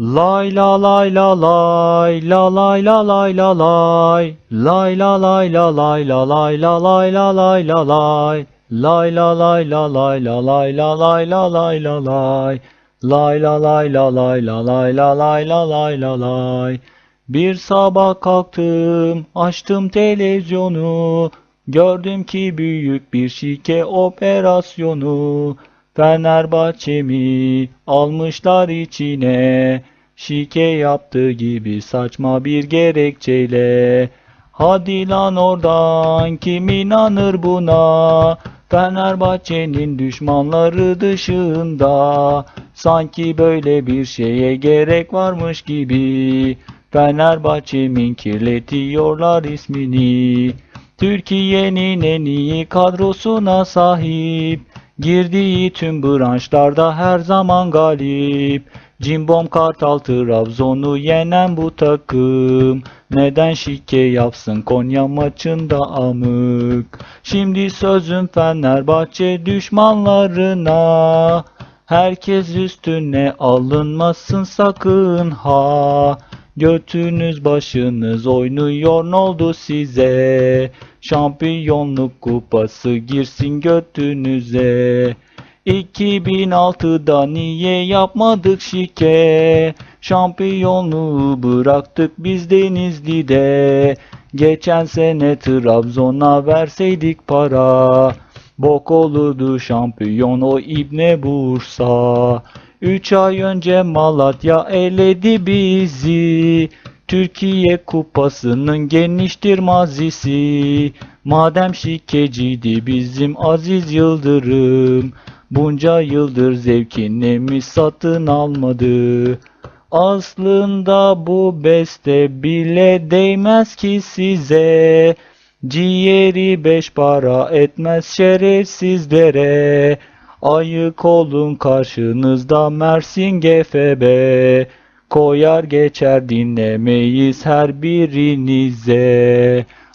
Lay la lay la lay la lay la lay la lay lay la lay la lay la lay la lay la lay la lay lay la lay la lay la lay la lay la lay la lay lay la lay la lay la lay la lay la lay la lay bir sabah kalktım açtım televizyonu gördüm ki büyük bir şike operasyonu Fenerbahçe'mi almışlar içine Şike yaptığı gibi saçma bir gerekçeyle. Hadi lan oradan kim inanır buna? Fenerbahçe'nin düşmanları dışında. Sanki böyle bir şeye gerek varmış gibi. Fenerbahçe'min kirletiyorlar ismini. Türkiye'nin en iyi kadrosuna sahip. Girdiği tüm branşlarda her zaman galip Cimbom Kartal Trabzon'u yenen bu takım. Neden şike yapsın? Konya maçında amık. Şimdi sözüm Fenerbahçe düşmanlarına. Herkes üstüne alınmasın sakın ha. Götünüz başınız oynuyor ne oldu size? Şampiyonluk kupası girsin götünüze 2006'da niye yapmadık şike? Şampiyonluğu bıraktık biz Denizli'de. Geçen sene Trabzon'a verseydik para Bok olurdu şampiyon o İbne Bursa. Üç ay önce Malatya eledi bizi Türkiye kupasının geniştir mazisi. Madem şikeciydi bizim Aziz Yıldırım Bunca yıldır zevkini mi satın almadı. Aslında bu beste bile değmez ki size. Ciğeri beş para etmez şerefsizlere. Ayık olun karşınızda Mersin GFB Koyar geçer dinlemeyiz her birinize